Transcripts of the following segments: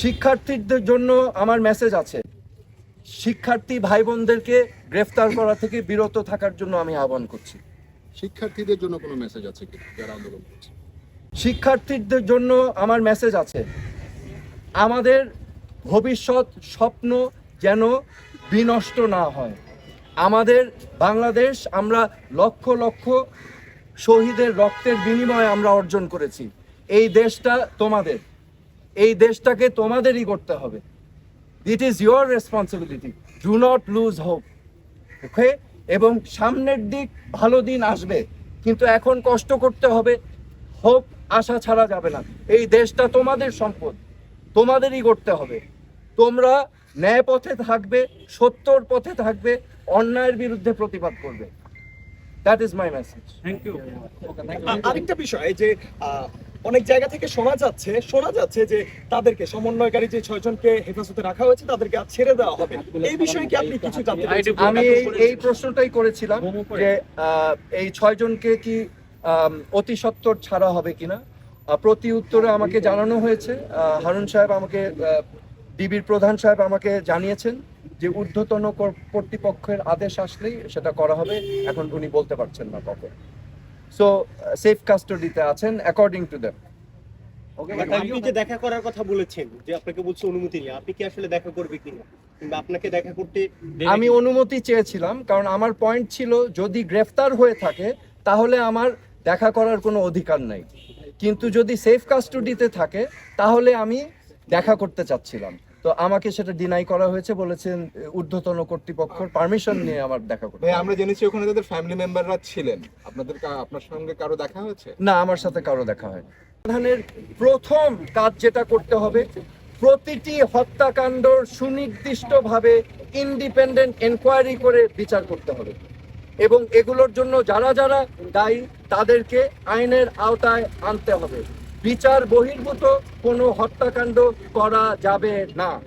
শিক্ষার্থীদের জন্য আমার মেসেজ আছে। শিক্ষার্থী ভাই বোনদেরকে গ্রেফতার করা থেকে বিরত থাকার জন্য আমি আহ্বান করছি। শিক্ষার্থীদের জন্য কোনো মেসেজ আছে কি যারা আন্দোলন করছে? শিক্ষার্থীদের জন্য আমার মেসেজ আছে। আমাদের ভবিষ্যৎ স্বপ্ন যেন বিনষ্ট না হয়। আমাদের বাংলাদেশ আমরা লক্ষ লক্ষ শহীদের রক্তের বিনিময়ে আমরা অর্জন করেছি। এই দেশটা তোমাদের। এই দেশটাকে তোমাদেরই করতে হবে। It is your responsibility do not lose hope okay এবং সামনের দিক ভালো দিন আসবে কিন্তু এখন কষ্ট করতে হবে। হোপ আশা ছাড়া যাবে না। এই দেশটা তোমাদের সম্পদ। তোমাদেরই করতে হবে। তোমরা ন্যায় পথে থাকবে সত্যর পথে থাকবে অন্যায়ের বিরুদ্ধে প্রতিবাদ করবে। That is my message thank you আরেকটা বিষয় যে আহ, অনেক জায়গা থেকে শোনা যাচ্ছে শোনা যাচ্ছে যে তাদেরকে সমন্বয়কারী যে ছয়জনকে হেফাজতে রাখা হয়েছে তাদেরকে আজ ছেড়ে দেওয়া হবে। এই বিষয়ে কি আপনি কিছু জানতে আমি এই প্রশ্নটাই করেছিলাম যে আহ, এই ছয়জনকে কি অতি সত্বর ছাড়া হবে কিনা? প্রতি উত্তরে আমাকে জানানো হয়েছে। আহ, হারুন সাহেব আমাকে ডিবির প্রধান সাহেব আমাকে জানিয়েছেন যে ঊর্ধ্বতন কর্তৃপক্ষের আদেশ আসলেই সেটা করা হবে। এখন উনি বলতে পারছেন না কখন। সো সেফ কাস্টডিতে আছেন অ্যাকর্ডিং টু দ্যাম আপনি যে দেখা করার কথা বলেছেন যে আপনাকে বলছে অনুমতি নিয়ে আপনি কি আসলে দেখা করবে কিনা? কিংবা আপনাকে দেখা করতে আমি অনুমতি চেয়েছিলাম কারণ আমার পয়েন্ট ছিল যদি গ্রেফতার হয়ে থাকে তাহলে আমার দেখা করার কোনো অধিকার নাই। কিন্তু যদি সেফ কাস্টডিতে থাকে তাহলে আমি দেখা করতে চাচ্ছিলাম। তো আমাকে সেটা ডিনাই করা হয়েছে বলেছেন ঊর্ধ্বতন কর্তৃপক্ষের পারমিশন নিয়ে আমার দেখা করতে ভাই। আমরা জেনেছি ওখানে তাদের ফ্যামিলি মেম্বাররা ছিলেন। আপনাদের আপনার সঙ্গে কারও দেখা হয়েছে? না আমার সাথে কারও দেখা হয়। প্রধানের প্রথম কাজ যেটা করতে হবে প্রতিটি হত্যাকাণ্ড সুনির্দিষ্টভাবে ইন্ডিপেন্ডেন্ট এনকোয়ারি করে বিচার করতে হবে। এবং এগুলোর জন্য যারা যারা দায়ী তাদেরকে আইনের আওতায় আনতে হবে। বিচার বহির্ভূত কোনো হত্যাকাণ্ড করা যাবে না।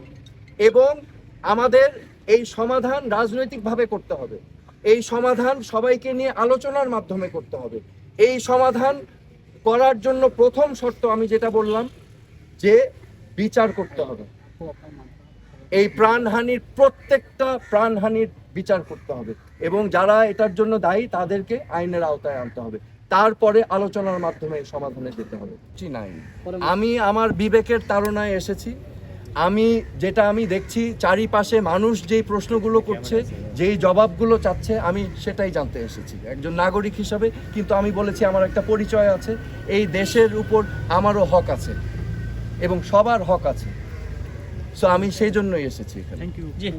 এবং আমাদের এই সমাধান রাজনৈতিকভাবে করতে হবে। এই সমাধান সবাইকে নিয়ে আলোচনার মাধ্যমে করতে হবে। এই সমাধান করার জন্য প্রথম শর্ত আমি যেটা বললাম, যে বিচার করতে হবে। এই প্রাণহানির প্রত্যেকটা প্রাণহানির বিচার করতে হবে। এবং যারা এটার জন্য দায়ী, তাদেরকে আইনের আওতায় আনতে হবে। তারপরে আলোচনার মাধ্যমে সমাধানে যেতে হবে। জি নাই। আমি আমার বিবেকের তাড়নায় এসেছি। আমি যেটা আমি দেখছি চারিপাশে মানুষ যেই প্রশ্নগুলো করছে যেই জবাবগুলো চাচ্ছে আমি সেটাই জানতে এসেছি। একজন নাগরিক হিসাবে কিন্তু আমি বলেছি আমার একটা পরিচয় আছে। এই দেশের উপর আমারও হক আছে এবং সবার হক আছে। সো আমি সেই জন্যই এসেছি এখানে। Thank you ji.